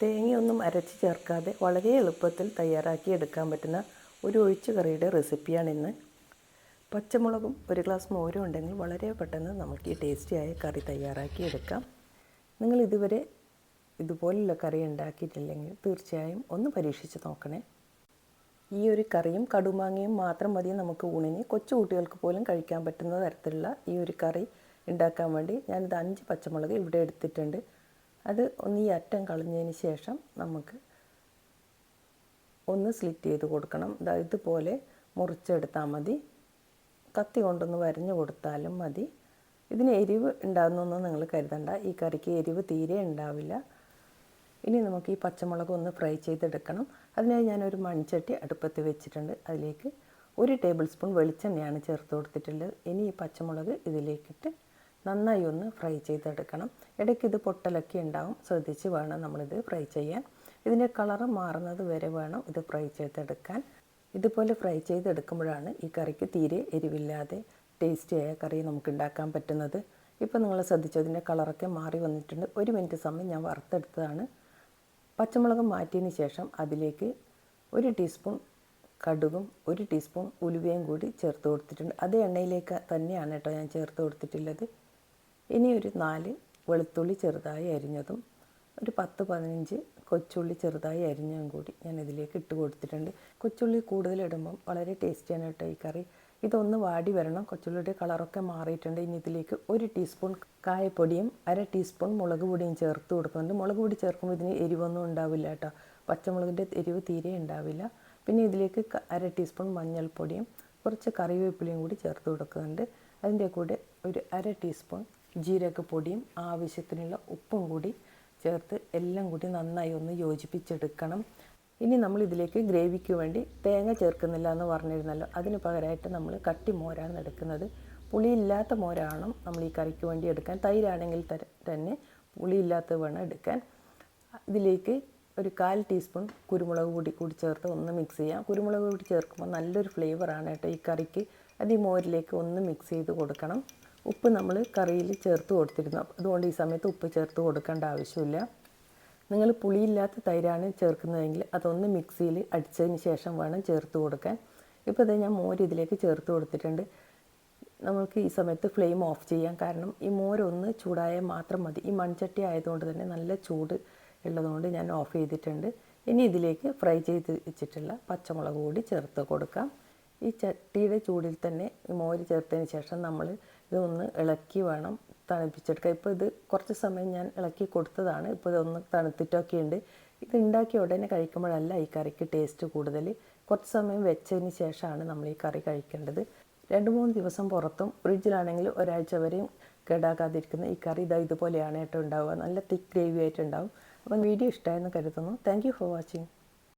തേങ്ങയൊന്നും അരച്ച് ചേർക്കാതെ വളരെ എളുപ്പത്തിൽ തയ്യാറാക്കി എടുക്കാൻ പറ്റുന്ന ഒരു ഒഴിച്ചു കറിയുടെ റെസിപ്പിയാണ് ഇന്ന് പച്ചമുളകും ഒരു ഗ്ലാസ് മോരും ഉണ്ടെങ്കിൽ വളരെ പെട്ടെന്ന് നമുക്ക് ഈ ടേസ്റ്റിയായ കറി തയ്യാറാക്കി എടുക്കാം നിങ്ങൾ ഇതുവരെ ഇതുപോലുള്ള കറി ഉണ്ടാക്കിയിട്ടില്ലെങ്കിൽ തീർച്ചയായും ഒന്ന് പരീക്ഷിച്ച് നോക്കണേ. ഈ ഒരു കറിയും കടുമാങ്ങയും മാത്രം മതി നമുക്ക് ഊണിന്. കൊച്ചു കുട്ടികൾക്ക് പോലും കഴിക്കാൻ പറ്റുന്ന തരത്തിലുള്ള ഈ ഒരു കറി ഉണ്ടാക്കാൻ വേണ്ടി ഞാനിത് അഞ്ച് പച്ചമുളക് ഇവിടെ എടുത്തിട്ടുണ്ട്. അത് ഒന്ന് ഈ അറ്റം കളഞ്ഞതിന് ശേഷം നമുക്ക് ഒന്ന് സ്ലിറ്റ് ചെയ്ത് കൊടുക്കണം. ഇതുപോലെ മുറിച്ചെടുത്താൽ മതി. കത്തി കൊണ്ടൊന്ന് വരഞ്ഞു കൊടുത്താലും മതി. ഇതിന് എരിവ് ഉണ്ടാകുന്നൊന്നും നിങ്ങൾ കരുതണ്ട. ഈ കറിക്ക് എരിവ് തീരെ ഉണ്ടാവില്ല. ഇനി നമുക്ക് ഈ പച്ചമുളക് ഒന്ന് ഫ്രൈ ചെയ്തെടുക്കണം. അതിനായി ഞാനൊരു മൺചട്ടി അടുപ്പത്ത് വെച്ചിട്ടുണ്ട്. അതിലേക്ക് ഒരു ടേബിൾ സ്പൂൺ വെളിച്ചെണ്ണയാണ് ചേർത്ത് കൊടുത്തിട്ടുള്ളത്. ഇനി ഈ പച്ചമുളക് ഇതിലേക്കിട്ട് നന്നായി ഒന്ന് ഫ്രൈ ചെയ്തെടുക്കണം. ഇടയ്ക്ക് ഇത് പൊട്ടലൊക്കെ ഉണ്ടാവും. ശ്രദ്ധിച്ച് വേണം നമ്മളിത് ഫ്രൈ ചെയ്യാൻ. ഇതിന്റെ കളറ് മാറുന്നത് വരെ വേണം ഇത് ഫ്രൈ ചെയ്തെടുക്കാൻ. ഇതുപോലെ ഫ്രൈ ചെയ്തെടുക്കുമ്പോഴാണ് ഈ കറിക്ക് തീരെ എരിവില്ലാതെ ടേസ്റ്റിയായ കറി നമുക്ക് ഉണ്ടാക്കാൻ പറ്റുന്നത്. ഇപ്പോൾ നിങ്ങൾ ശ്രദ്ധിച്ചു അതിന്റെ കളറൊക്കെ മാറി വന്നിട്ടുണ്ട്. ഒരു മിനിറ്റ് സമയം ഞാൻ വറുത്തെടുത്തതാണ്. പച്ചമുളക് മാറ്റിയതിന് ശേഷം അതിലേക്ക് ഒരു ടീസ്പൂൺ കടുകും ഒരു ടീസ്പൂൺ ഉലുവയും കൂടി ചേർത്ത് കൊടുത്തിട്ടുണ്ട്. അതേ എണ്ണയിലേക്ക് തന്നെയാണ് കേട്ടോ ഞാൻ ചേർത്ത് കൊടുത്തിട്ടുള്ളത്. ഇനി ഒരു നാല് വെളുത്തുള്ളി ചെറുതായി അരിഞ്ഞതും ഒരു പത്ത് പതിനഞ്ച് കൊച്ചുള്ളി ചെറുതായി അരിഞ്ഞതും കൂടി ഞാൻ ഇതിലേക്ക് ഇട്ട് കൊടുത്തിട്ടുണ്ട്. കൊച്ചുള്ളി കൂടുതലിടുമ്പം വളരെ ടേസ്റ്റിയാണ് കേട്ടോ ഈ കറി. ഇതൊന്ന് വാടി വരണം. കൊച്ചുള്ളിയുടെ കളറൊക്കെ മാറിയിട്ടുണ്ട്. ഇനി ഇതിലേക്ക് ഒരു ടീസ്പൂൺ കായപ്പൊടിയും അര ടീസ്പൂൺ മുളക് പൊടിയും ചേർത്ത് കൊടുക്കുന്നുണ്ട്. മുളക് പൊടി ചേർക്കുമ്പോൾ ഇതിന് എരിവൊന്നും ഉണ്ടാവില്ല കേട്ടോ. പച്ചമുളകിന്റെ എരിവ് തീരെ ഉണ്ടാവില്ല. പിന്നെ ഇതിലേക്ക് അര ടീസ്പൂൺ മഞ്ഞൾപ്പൊടിയും കുറച്ച് കറിവേപ്പിലയും കൂടി ചേർത്ത് കൊടുക്കുന്നുണ്ട്. അതിന്റെ കൂടെ ഒരു അര ടീസ്പൂൺ ജീരകപ്പൊടിയും ആവശ്യത്തിനുള്ള ഉപ്പും കൂടി ചേർത്ത് എല്ലാം കൂടി നന്നായി ഒന്ന് യോജിപ്പിച്ചെടുക്കണം. ഇനി നമ്മൾ ഇതിലേക്ക് ഗ്രേവിക്ക് വേണ്ടി തേങ്ങ ചേർക്കുന്നില്ല എന്ന് പറഞ്ഞിരുന്നല്ലോ. അതിന് പകരമായിട്ട് നമ്മൾ കട്ടി മോരാണ് എടുക്കുന്നത്. പുളിയില്ലാത്ത മോരാണ് നമ്മൾ ഈ കറിക്ക് വേണ്ടി എടുക്കാൻ. തൈരാണെങ്കിൽ തന്നെ പുളിയില്ലാത്തത് വേണം എടുക്കാൻ. ഇതിലേക്ക് ഒരു കാൽ ടീസ്പൂൺ കുരുമുളക് പൊടി കൂടി ചേർത്ത് ഒന്ന് മിക്സ് ചെയ്യാം. കുരുമുളക് പൊടി ചേർക്കുമ്പോൾ നല്ലൊരു ഫ്ലേവറാണ് കേട്ടോ ഈ കറിക്ക്. അത് ഈ മോരിലേക്ക് ഒന്ന് മിക്സ് ചെയ്ത് കൊടുക്കണം. ഉപ്പ് നമ്മൾ കറിയിൽ ചേർത്ത് കൊടുത്തിരുന്നു. അതുകൊണ്ട് ഈ സമയത്ത് ഉപ്പ് ചേർത്ത് കൊടുക്കേണ്ട ആവശ്യമില്ല. നിങ്ങൾ പുളിയില്ലാത്ത തൈരാണ് ചേർക്കുന്നതെങ്കിൽ അതൊന്ന് മിക്സിയിൽ അടിച്ചതിന് ശേഷം വേണം ചേർത്ത് കൊടുക്കാൻ. ഇപ്പോൾ ഇത് ഞാൻ മോര് ഇതിലേക്ക് ചേർത്ത് കൊടുത്തിട്ടുണ്ട്. നമുക്ക് ഈ സമയത്ത് ഫ്ലെയിം ഓഫ് ചെയ്യാം. കാരണം ഈ മോരൊന്ന് ചൂടായാൽ മാത്രം മതി. ഈ മൺചട്ടി ആയതുകൊണ്ട് തന്നെ നല്ല ചൂട് ഉള്ളതുകൊണ്ട് ഞാൻ ഓഫ് ചെയ്തിട്ടുണ്ട്. ഇനി ഇതിലേക്ക് ഫ്രൈ ചെയ്ത് വെച്ചിട്ടുള്ള പച്ചമുളക് കൂടി ചേർത്ത് കൊടുക്കാം. ഈ ചട്ടിയുടെ ചൂടിൽ തന്നെ മോര് ചേർത്തതിന് ശേഷം നമ്മൾ ഇതൊന്ന് ഇളക്കി വേണം തണുപ്പിച്ചെടുക്കുക ഇപ്പോൾ ഇത് കുറച്ച് സമയം ഞാൻ ഇളക്കി കൊടുത്തതാണ്. ഇപ്പോൾ ഇതൊന്ന് തണുത്തിട്ടൊക്കെ ഉണ്ട് ഇത് ഉണ്ടാക്കിയ ഉടനെ കഴിക്കുമ്പോഴല്ല ഈ കറിക്ക് ടേസ്റ്റ് കൂടുതൽ. കുറച്ച് സമയം വെച്ചതിന് ശേഷമാണ് നമ്മൾ ഈ കറി കഴിക്കേണ്ടത്. രണ്ട് മൂന്ന് ദിവസം പുറത്തും ഫ്രിഡ്ജിലാണെങ്കിൽ ഒരാഴ്ച വരെയും കേടാക്കാതിരിക്കുന്ന ഈ കറി ഇതാ ഇതുപോലെയാണ് ഏറ്റവും ഉണ്ടാവുക. നല്ല തിക്ക് ഗ്രേവി ആയിട്ടുണ്ടാവും അപ്പം വീഡിയോ ഇഷ്ടമായെന്ന് കരുതുന്നു. Thank for watching.